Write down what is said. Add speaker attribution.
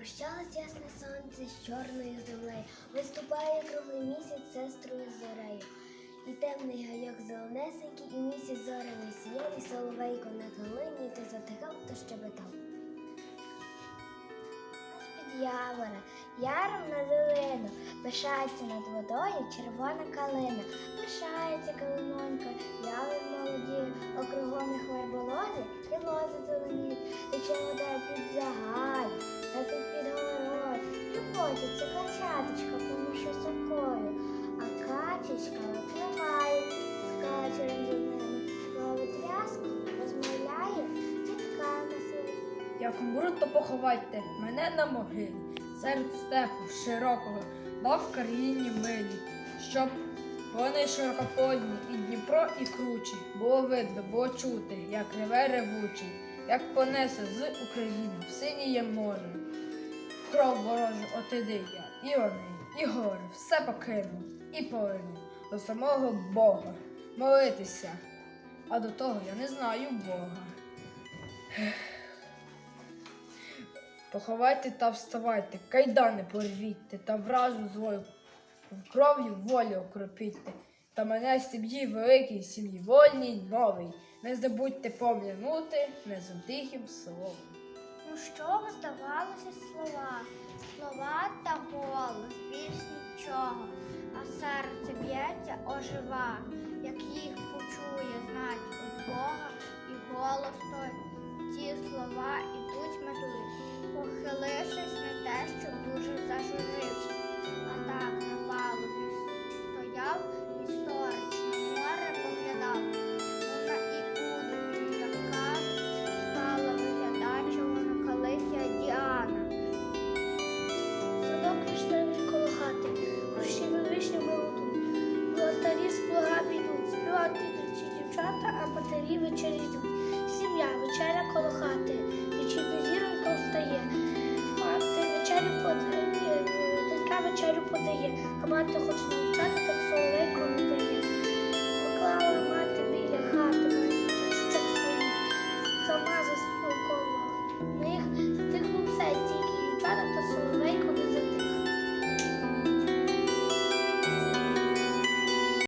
Speaker 1: Прощалось ясне сонце з чорною землею, виступає круглий місяць сестрою зорею. І темний гайок зеленесенький, і місяць зоряний сіяв, і соловейко на долині то затихав, то щебетав. З-під явора, яром на долину, пишається над водою червона калина, пишається калинонька, качаточка поміж сокою, а качечка випливає, скаче разом з ними, ловить рязку, розмовляє, дітками своїми.
Speaker 2: Як умру, то поховайте мене на могилі, серед степу широкого, ба в країні милі, щоб вони широкополні, і Дніпро, і кручі, було видно, було чути, як реве ревучий, як понесе з України в синіє море. Кров ворожу отиди я, і вони, і гори, все покинув, і полинув до самого Бога, молитися. А до того я не знаю Бога. Поховайте та вставайте, кайдани порвіть та вражу злою кров'ю волю окропіть. Та мене сім'ї великій, сім'ї вольній, новий. Не забудьте пом'янути незатихим словом.
Speaker 1: Ну що здавалося слова? Слова та голос, більш нічого, а серце б'ється ожива, як їх почує знать від Бога, і голос той, вечерю подає, а мати хоче навчати, так соловейко не дає.